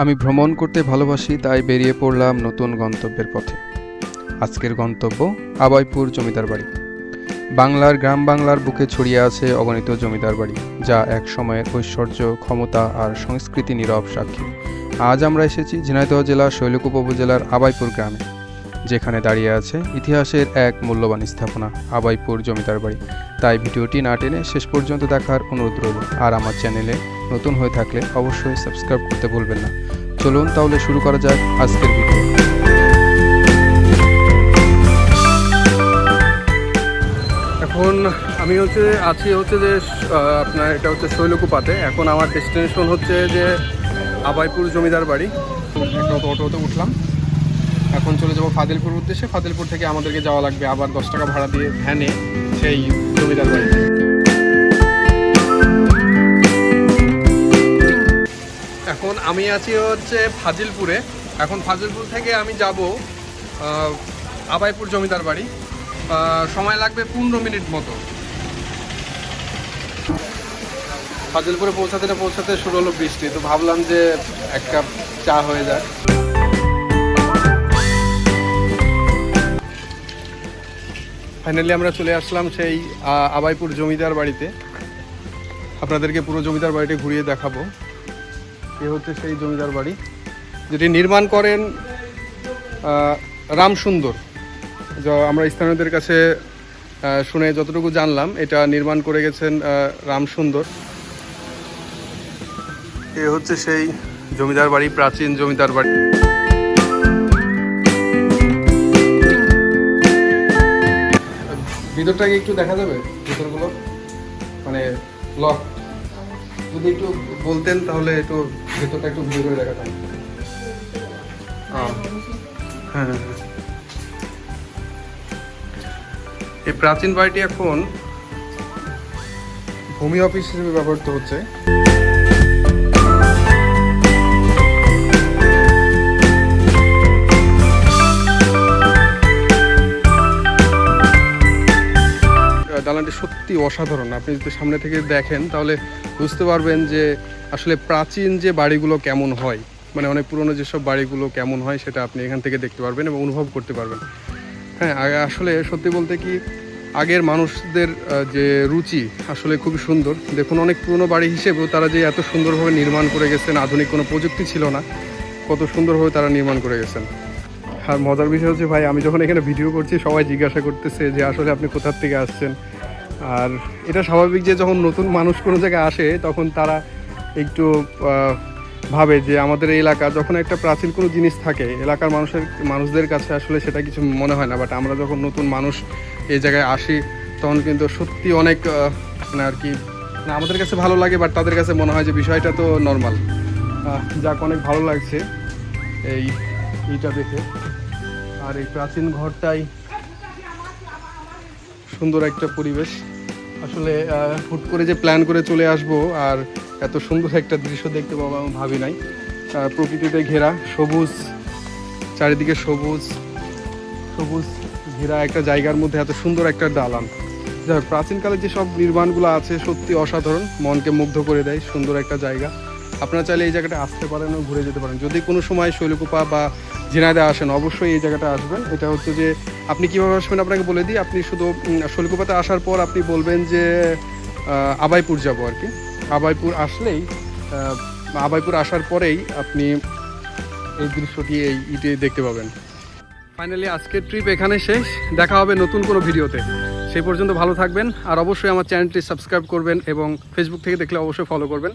আমি ভ্রমণ করতে ভালোবাসি, তাই বেরিয়ে পড়লাম নতুন গন্তব্যের পথে। আজকের গন্তব্য আবাইপুর জমিদার বাড়ি। বাংলার গ্রাম বাংলার বুকে ছড়িয়ে আছে অগণিত জমিদার বাড়ি, যা এক সময়ের ঐশ্বর্য, ক্ষমতা আর সংস্কৃতি নীরব সাক্ষী। আজ আমরা এসেছি ঝিনাইদহ জেলার শৈলকুপ উপজেলার আবাইপুর গ্রামে, যেখানে দাঁড়িয়ে আছে ইতিহাসের এক মূল্যবান স্থাপনা, আবাইপুর জমিদার বাড়ি। তাই ভিডিওটি না টেনে শেষ পর্যন্ত দেখার অনুরোধ রইল। আর আমার চ্যানেলে নতুন হয়ে থাকলে অবশ্যই সাবস্ক্রাইব করতে ভুলবেন না। চলুন তাহলে শুরু করা যাক আজকের ভিডিও এখন আমি হচ্ছে, আছি হচ্ছে যে আপনার এটা হচ্ছে শৈলকুপাতে এখন আমার ডেস্টিনেশন হচ্ছে যে আবাইপুর জমিদার বাড়ি। একটা অটো অটোতে উঠলাম। এখন চলে যাব ফাদিলপুর উদ্দেশ্যে। ফাদিলপুর থেকে আমাদেরকে যাওয়া লাগবে আবার দশ টাকা ভাড়া দিয়ে ভ্যানে সেই জমিদার বাড়ি আমি আছি হচ্ছে ফাজিলপুরে। এখন ফাজিলপুর থেকে আমি যাব আবাইপুর জমিদার বাড়ি। সময় লাগবে পনেরো মিনিট মতো। ফাজিলপুরে পৌঁছাতে না পৌঁছাতে শুরু হলো বৃষ্টি, তো ভাবলাম যে এক কাপ চা হয়ে যায় ফাইনালি আমরা চলে আসলাম সেই আবাইপুর জমিদার বাড়িতে। আপনাদেরকে পুরো জমিদার বাড়িটি ঘুরিয়ে দেখাবো। এ হচ্ছে সেই জমিদার বাড়ি, যেটি নির্মাণ করেন রামসুন্দর যা আমরা স্থানীয়দের কাছে শুনে যতটুকু জানলাম, এটা নির্মাণ করে গেছেন রামসুন্দর এ হচ্ছে সেই জমিদার বাড়ি, প্রাচীন জমিদার বাড়ি। ভিতরটাকে একটু দেখা যাবে, ভিতরগুলো? মানে লক। যদি একটু বলতেন, তাহলে একটু ভেতরটা একটু ভিডিও করে দেখাতাম। হ্যাঁ হ্যাঁ হ্যাঁ। এই প্রাচীন বাড়িটি এখন ভূমি অফিস হিসেবে ব্যবহৃত হচ্ছে। সত্যি অসাধারণ। আপনি যদি সামনে থেকে দেখেন, তাহলে বুঝতে পারবেন যে আসলে প্রাচীন যে বাড়িগুলো কেমন হয় মানে অনেক পুরনো যেসব বাড়িগুলো কেমন হয়, সেটা আপনি এখান থেকে দেখতে পারবেন এবং অনুভব করতে পারবেন। হ্যাঁ আসলে সত্যি বলতে কি, আগের মানুষদের যে রুচি আসলে খুবই সুন্দর। দেখুন, অনেক পুরনো বাড়ি হিসেবেও তারা যে এত সুন্দরভাবে নির্মাণ করে গেছেন, আধুনিক কোনো প্রযুক্তি ছিল না, কত সুন্দরভাবে তারা নির্মাণ করে গেছেন। আর মজার বিষয় হচ্ছে, ভাই, আমি যখন এখানে ভিডিও করছি, সবাই জিজ্ঞাসা করতেছে যে আসলে আপনি কোথার থেকে আসছেন? আর এটা স্বাভাবিক যে যখন নতুন মানুষ কোনো জায়গায় আসে, তখন তারা একটু ভাবে যে আমাদের এলাকা যখন একটা প্রাচীন কোনো জিনিস থাকে, এলাকার মানুষের, মানুষদের কাছে আসলে সেটা কিছু মনে হয় না। বাট আমরা যখন নতুন মানুষ এই জায়গায় আসি, তখন কিন্তু সত্যি অনেক মানে আর কি মানে আমাদের কাছে ভালো লাগে বাট তাদের কাছে মনে হয় যে বিষয়টা তো নর্মাল যাক, অনেক ভালো লাগছে এই, এইটা দেখে। আর এই প্রাচীন ঘরটাই সুন্দর একটা পরিবেশ। আসলে হুট করে যে প্ল্যান করে চলে আসব আর এত সুন্দর একটা দৃশ্য দেখতে পাবো আমি ভাবি নাই। প্রকৃতিতে ঘেরা, সবুজ, চারিদিকে সবুজ সবুজ ঘেরা একটা জায়গার মধ্যে এত সুন্দর একটা দালান। যাই হোক, প্রাচীনকালে যেসব নির্মাণগুলো আছে সত্যি অসাধারণ, মনকে মুগ্ধ করে দেয় সুন্দর একটা জায়গা। আপনারা চাইলে এই জায়গাটা আসতে পারেন ও ঘুরে যেতে পারেন। যদি কোনো সময় শৈলকুপা বা ঝিনাইদা আসেন, অবশ্যই এই জায়গাটা আসবেন। এটা হচ্ছে যে, আপনি কীভাবে আসবেন আপনাকে বলে দিই। আপনি শুধু শৈলকুপাতে আসার পর আপনি বলবেন যে আবাইপুর যাব আর কি। আবাইপুর আসলেই আবাইপুর আসার পরেই আপনি এই দৃশ্যটি, এই ইটে দেখতে পাবেন। ফাইনালি আজকের ট্রিপ এখানে শেষ। দেখা হবে নতুন কোনো ভিডিওতে। সেই পর্যন্ত ভালো থাকবেন। আর অবশ্যই আমার চ্যানেলটি সাবস্ক্রাইব করবেন এবং ফেসবুক থেকে দেখলে অবশ্যই ফলো করবেন।